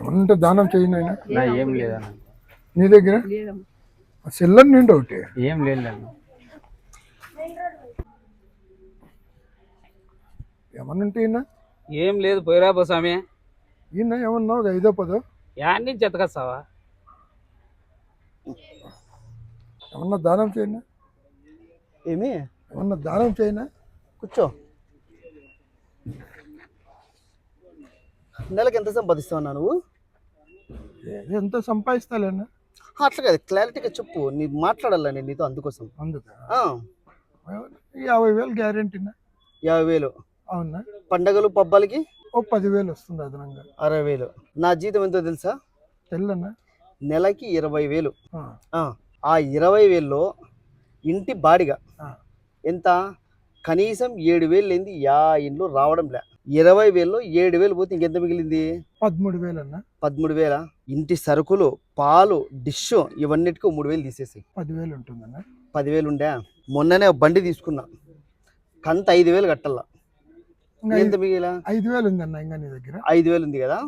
ఏమన్నా దానం చేయను ఆయన. నా ఏం లేదన్న నీ దగ్గర? సెల్లర్ నిండి ఒకటి. ఏం లేదన్న ఏమన్నా ఉంటే ఈయన? ఏం లేదు పోయిరా పో స్వామి. ఈయన ఏమన్నా ఒక ఐదో పదో? యాడ్ నుంచి ఎత్తకొస్తావా ఏమన్నా దానం చేయనా? ఏమి? ఏమన్నా దానం చేయనా? కూర్చో. నెలకి ఎంత సంపాదిస్తావన్నా నువ్వు? ఎంత సంపాదిస్తాలేనా అట్లా కాదు క్లారిటీగా చెప్పు నీ మాట్లాడాలా నేను నీతో అందుకోసం. అందుక? యాభై వేలు గ్యారెంటీనా యాభై వేలు. అవునా? పండగలు పబ్బాలకి? ఓ పదివేలు వస్తుంది అదనంగా. అరవై వేలు. నా జీతం ఎంతో తెలుసా? తెల్లనా? నెలకి ఇరవై వేలు. ఆ, ఇరవై వేల్లో ఇంటి బాడిగ. ఎంత? కనీసం ఏడు వేలు లేనిది యా ఇంట్లో రావడం లే. ఇరవై వేల్లో ఏడు వేలు పోతే ఇంకెంత మిగిలింది? పదమూడు వేలన్నా. పదమూడు వేల? ఇంటి సరుకులు పాలు డిష్ ఇవన్నిటికీ మూడు వేలు తీసేసి. పదివేలు ఉంటుందన్నా. పదివేలు ఉండే? మొన్ననే బండి తీసుకున్నా. కంత ఐదు వేలు కట్టాల ఎంత మిగిలా ఐదు వేలు ఉందన్న ఇంకా నీ దగ్గర? ఐదు వేలు ఉంది కదా.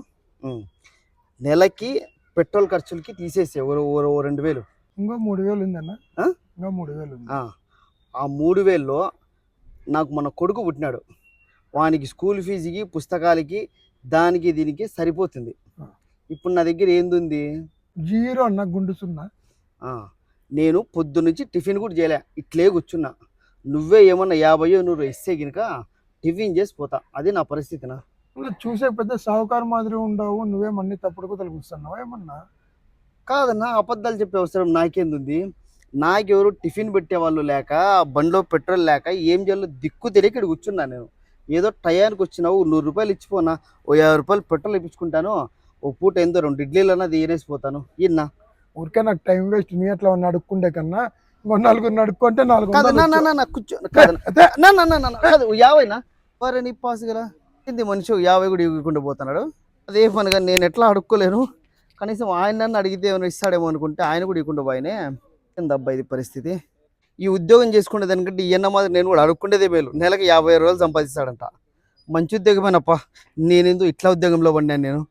నెలకి పెట్రోల్ ఖర్చులకి తీసేసి ఓ రెండు వేలు. ఇంకో మూడు వేలు ఉందన్న? ఇంకా మూడు వేలు ఆ. మూడు వేల్లో నాకు మన కొడుకు పుట్టినాడు. వానికి స్కూల్ ఫీజుకి పుస్తకాలకి దానికి దీనికి సరిపోతుంది. ఇప్పుడు నా దగ్గర ఏందుంది? జీరో అన్న గుండు సున్నా. నేను పొద్దు నుంచి టిఫిన్ కూడా చేయలే. ఇట్లే కూర్చున్నా. నువ్వే ఏమన్నా యాభైయో నూరు ఇస్తే గినక టిఫిన్ చేసి పోతా. అది నా పరిస్థితినా? చూసే పెద్ద సాహుకారు మాదిరి ఉండవు. నువ్వేమన్నీ తప్పుడు కూతలు కూర్చున్నావు ఏమన్నా? కాదన్నా అబద్ధాలు చెప్పే అవసరం నాకేందుంది? నాకెవరు టిఫిన్ పెట్టేవాళ్ళు లేక బండిలో పెట్రోల్ లేక ఏం చేయాలో దిక్కు తెలియక ఇక్కడ కూర్చున్నా నేను. ఏదో టయానికి వచ్చినావు నూరు రూపాయలు ఇచ్చిపోనా ఓ యాభై రూపాయలు పెట్రోల్ ఇప్పించుకుంటాను ఓ పూట ఎంతో రెండు ఇడ్లీలన్నా తీరేసిపోతాను ఈయన ఊరికే నాకు టైం వేస్ట్ నీ అట్లా ఉన్న అడుక్కుండే కన్నా ఇంకో నలుగురు నడుక్కుంటే నాలుగు కాదు కూర్చో కాదు కాదు యాభైనా మరి నీ? పాస్ గల ఏంది మనిషి యాభై కూడా ఇవ్వకుండా పోతున్నాడు? అదే పనిగా నేను ఎట్లా అడుక్కోలేను? కనీసం ఆయన నన్ను అడిగితే ఏమైనా ఇస్తాడేమో అనుకుంటే ఆయన కూడా ఇవ్వకుండా పోయినే. ఏందబ్బా ఇది పరిస్థితి? ఈ ఉద్యోగం చేసుకునే దానికంటే ఈయన మాదిరి నేను కూడా అడుక్కుండేదే మేలు. నెలకు యాభై రోజులు సంపాదిస్తాడంట. మంచి ఉద్యోగమేనప్ప. నేనేందో ఇట్లా ఉద్యోగంలో పడినాను నేను?